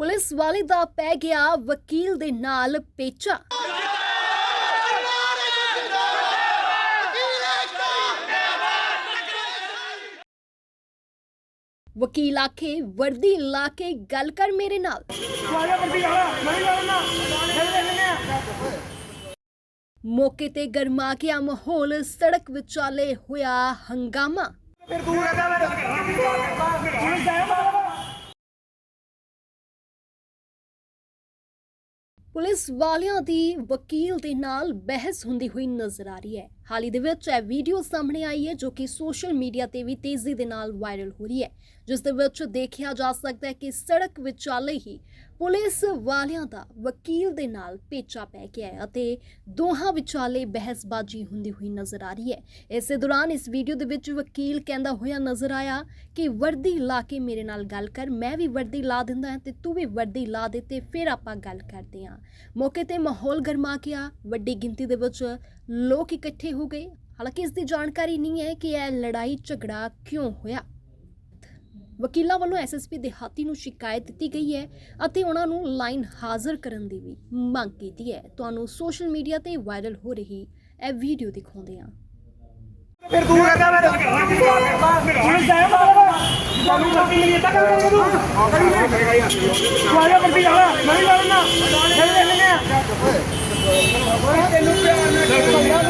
Police ਵਾਲੇ ਦਾ ਪੈ ਗਿਆ ਵਕੀਲ ਦੇ ਨਾਲ ਪੇਚਾ। ਵਕੀਲ ਆਖੇ, ਵਰਦੀ ਲਾ ਕੇ ਗੱਲ ਕਰ ਮੇਰੇ ਨਾਲ। ਮੌਕੇ ਤੇ ਗਰਮਾ ਗਿਆ ਮਾਹੌਲ ਸੜਕ ਵਿਚਾਲੇ ਹੋਇਆ ਹੰਗਾਮਾ। ਫਿਰ ਤੂੰ ਕਹਿੰਦਾ ਮੈਂ ਪੁਲਿਸ ਵਾਲਿਆਂ ਦੀ ਵਕੀਲ ਦੇ ਨਾਲ ਬਹਿਸ ਹੁੰਦੀ ਹੋਈ ਨਜ਼ਰ ਆ ਰਹੀ ਹੈ। ਹਾਲ ਹੀ ਦੇ ਵਿੱਚ ਇਹ ਵੀਡੀਓ ਸਾਹਮਣੇ ਆਈ ਹੈ ਜੋ ਕਿ ਸੋਸ਼ਲ ਮੀਡੀਆ ਤੇ ਵੀ ਤੇਜ਼ੀ ਦੇ ਨਾਲ ਵਾਇਰਲ ਹੋ ਰਹੀ ਹੈ। ਜਿਸ ਦੇ ਵਿੱਚ ਦੇਖਿਆ ਜਾ ਸਕਦਾ ਹੈ ਕਿ ਸੜਕ ਵਿਚਾਲੇ ਹੀ ਪੁਲਿਸ ਵਾਲਿਆਂ ਦਾ ਵਕੀਲ ਦੇ ਨਾਲ ਪੇਚਾ ਪੈ ਗਿਆ ਹੈ ਅਤੇ ਦੋਹਾਂ ਵਿਚਾਲੇ ਬਹਿਸਬਾਜ਼ੀ ਹੁੰਦੀ ਹੋਈ ਨਜ਼ਰ ਆ ਰਹੀ ਹੈ। ਇਸੇ ਦੌਰਾਨ ਇਸ ਵੀਡੀਓ ਦੇ ਵਿੱਚ ਵਕੀਲ ਕਹਿੰਦਾ ਹੋਇਆ ਨਜ਼ਰ ਆਇਆ ਕਿ ਵਰਦੀ ਲਾ ਕੇ ਮੇਰੇ ਨਾਲ ਗੱਲ ਕਰ, ਮੈਂ ਵੀ ਵਰਦੀ ਲਾ ਦਿੰਦਾ ਹਾਂ ਤੇ ਤੂੰ ਵੀ ਵਰਦੀ ਲਾ ਦੇ ਤੇ ਫਿਰ ਆਪਾਂ ਗੱਲ ਕਰਦੇ ਹਾਂ। ਮੌਕੇ ਤੇ ਮਾਹੌਲ ਗਰਮਾ ਗਿਆ। ਵੱਡੀ ਗਿਣਤੀ ਦੇ ਵਿੱਚ ਲੋਕ ਇਕੱਠੇ ਹੋ ਗਏ। ਹਾਲਾਂਕਿ ਇਸ ਦੀ ਜਾਣਕਾਰੀ ਨਹੀਂ ਹੈ ਕਿ ਇਹ ਲੜਾਈ ਝਗੜਾ ਕਿਉਂ ਹੋਇਆ। ਵਕੀਲਾਂ ਵੱਲੋਂ ਐਸਐਸਪੀ ਦਿਹਾਤੀ ਨੂੰ ਸ਼ਿਕਾਇਤ ਦਿੱਤੀ ਗਈ ਹੈ ਅਤੇ ਉਹਨਾਂ ਨੂੰ ਲਾਈਨ ਹਾਜ਼ਰ ਕਰਨ ਦੀ ਵੀ ਮੰਗ ਕੀਤੀ ਹੈ। ਤੁਹਾਨੂੰ ਸੋਸ਼ਲ ਮੀਡੀਆ ਤੇ ਵਾਇਰਲ ਹੋ ਰਹੀ ਇਹ ਵੀਡੀਓ ਦਿਖਾਉਂਦੇ ਹਾਂ। ਫਿਰ ਤੂੰ ਕਹਿੰਦਾ ਮੈਂ ਪੁਲਿਸ ਆਇਆ ਤੁਹਾਨੂੰ ਵਰਦੀ ਨਹੀਂ ਦਿੱਤਾ ਕਰ ਤੂੰ ਵਾਲਿਆ ਵਰਦੀ ਵਾਲਾ ਨਹੀਂ ਵਾਲਾ ਚੱਲ ਲੈਣੇ ਆ ਤੈਨੂੰ ਪਿਆਰ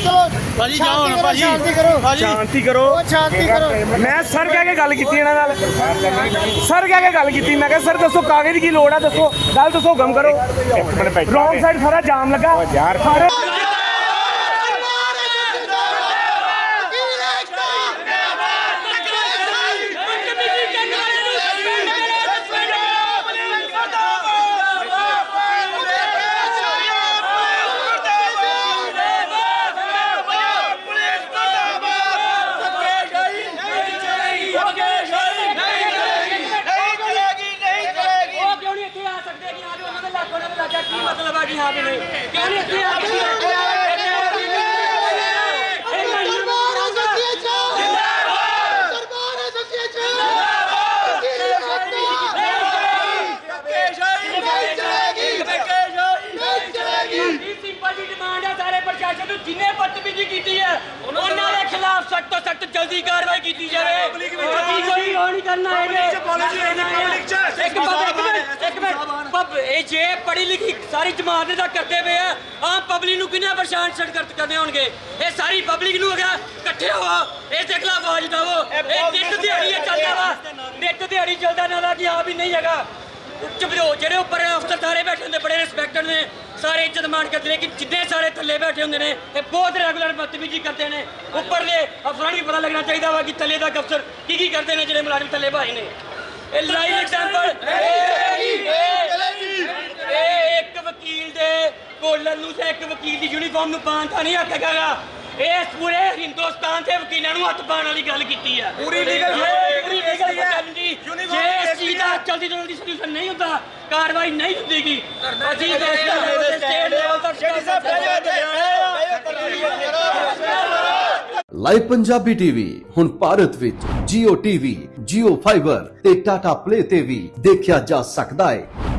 ਨਾਲ ਭਾਜੀ ਜਾਓ ਹੁਣ ਭਾਜੀ। ਸ਼ਾਂਤੀ ਕਰੋ। ਭਾਜੀ। ਸ਼ਾਂਤੀ ਕਰੋ। ਸ਼ਾਂਤੀ ਕਰੋ। ਮੈਂ ਸਰ ਕਹਿ ਕੇ ਗੱਲ ਕੀਤੀ ਇਹਨਾਂ ਨਾਲ। ਸਰ ਕਹਿ ਕੇ ਗੱਲ ਕੀਤੀ। ਮੈਂ ਕਿਹਾ ਸਰ ਦੱਸੋ ਕਾਗਜ਼ ਦੀ ਕੀ ਲੋੜ ਆ? ਦੱਸੋ ਗੱਲ ਦੱਸੋ ਗਮ ਕਰੋ। ਰੌਂਗ ਸਾਈਡ ਸਾਰਾ ਜਾਮ ਲੱਗਾ। ਸਾਰੇ ਉਹ ਕਿਉਂ ਨਹੀਂ ਇੱਥੇ ਆ ਸਕਦੇ ਕਿ ਆਜੋ ਉਹਨਾਂ ਦੇ ਲੱਗ ਉਹਨਾਂ ਦੇ ਲੱਗਾ ਕੀ ਮਤਲਬ ਆ ਜੀ ਹਾਂ ਵੀ ਨਹੀਂ ਕਿਉਂ ਨਹੀਂ ਇੱਥੇ ਆ ਹੈ ਸਾਰੇ ਪ੍ਰਸ਼ਾਸਨ ਨੂੰ ਜਿੰਨੇ ਬਦਤਮੀਜ਼ੀ ਕੀਤੀ ਹੈ ਉਹਨਾਂ ਦੇ ਖਿਲਾਫ ਸਖਤ ਤੋਂ ਸਖਤ ਜਲਦੀ ਕਾਰਵਾਈ ਕੀਤੀ ਜਾਵੇ। ਕੋਈ ਨਹੀਂ ਕਰਨਾ ਇੱਕ ਮਿੰਟ ਪਬ ਇਹ ਜੇ ਪੜ੍ਹੀ ਲਿਖੀ ਸਾਰੀ ਜਮਾਤ ਦਾ ਕਰਦੇ ਪਏ ਆ। ਆਮ ਪਬਲਿਕ ਨੂੰ ਕਿੰਨਾ ਪਰੇਸ਼ਾਨ ਛੱਡ ਕਰ ਕਰਨੇ ਹੋਣਗੇ? ਇਹ ਸਾਰੀ ਪਬਲਿਕ ਨੂੰ ਹੈਗਾ ਇਕੱਠੇ ਹੋਵੋ ਇਸ ਦੇ ਖਿਲਾਫ ਆਵਾਜ਼ ਉਠਾਵੋ ਇਹ ਨਿੱਤ ਦਿਹਾੜੀ ਇਹ ਚੱਲਦਾ ਵਾ। ਨਿੱਤ ਦਿਹਾੜੀ ਚੱਲਦਾ ਨਾ ਦਾ ਕਿ ਹਾਂ ਵੀ ਨਹੀਂ ਹੈਗਾ। ਉੱਚ ਵਿਰੋ ਜਿਹੜੇ ਉੱਪਰ ਅਫਸਰ ਸਾਰੇ ਬੈਠੇ ਹੁੰਦੇ ਬੜੇ ਰਿਸਪੈਕਟਡ ਨੇ। ਸਾਰੇ ਇੱਜ਼ਤ ਮਾਣ ਕਰਦੇ ਨੇ ਕਿ ਜਿੰਨੇ ਸਾਰੇ ਥੱਲੇ ਬੈਠੇ ਹੁੰਦੇ ਨੇ ਇਹ ਬਹੁਤ ਰੈਗੂਲਰ ਬਦਤਮੀਜ਼ੀ ਕਰਦੇ ਨੇ। ਉੱਪਰਲੇ ਅਫਸਰਾਂ ਨੂੰ ਪਤਾ ਲੱਗਣਾ ਚਾਹੀਦਾ ਵਾ ਕਿ ਥੱਲੇ ਦਾ ਅਫਸਰ ਕੀ ਕੀ ਕਰਦੇ ਨੇ ਜਿਹੜੇ ਮੁਲਾਜ਼ਮ ਥੱਲੇ ਭਾਈ ਨੇ। ਇਹ ਲਾਈਵ ਐਗਜ਼ਾਮਪਲ ਇਹ ਇੱਕ ਵਕੀਲ ਦੇ ਕੋਲਰ ਨੂੰ ਤੇ ਇੱਕ ਵਕੀਲ ਦੀ ਯੂਨੀਫਾਰਮ ਨੂੰ ਪਾਉਣ ਤਾਂ ਨਹੀਂ ਹੱਕ ਹੈਗਾ। ਇਹ ਪੂਰੇ ਹਿੰਦੁਸਤਾਨ ਦੇ ਵਕੀਲਾਂ ਨੂੰ ਹੱਥ ਪਾਉਣ ਵਾਲੀ ਗੱਲ ਕੀਤੀ ਆ ਪੂਰੀ ਲੀਗਲ ਪੂਰੀ ਲੀਗਲ ਜੀ ਜੇ ਇਸ ਚੀਜ਼ ਦਾ ਜਲਦੀ ਜਲਦੀ ਸੋਲੂਸ਼ਨ ਨਹੀਂ ਹੁੰਦਾ ਕਾਰਵਾਈ ਨਹੀਂ ਹੁੰਦੀਗੀ। ਅਸੀਂ ਸਟੇਟ ਲੈਵਲ ਤੱਕ ਲਾਈਵ ਪੰਜਾਬੀ ਟੀਵੀ ਹੁਣ ਭਾਰਤ ਵਿੱਚ Jio TV, Jio Fiber ਤੇ Tata Play ਤੇ ਵੀ ਦੇਖਿਆ ਜਾ ਸਕਦਾ ਹੈ।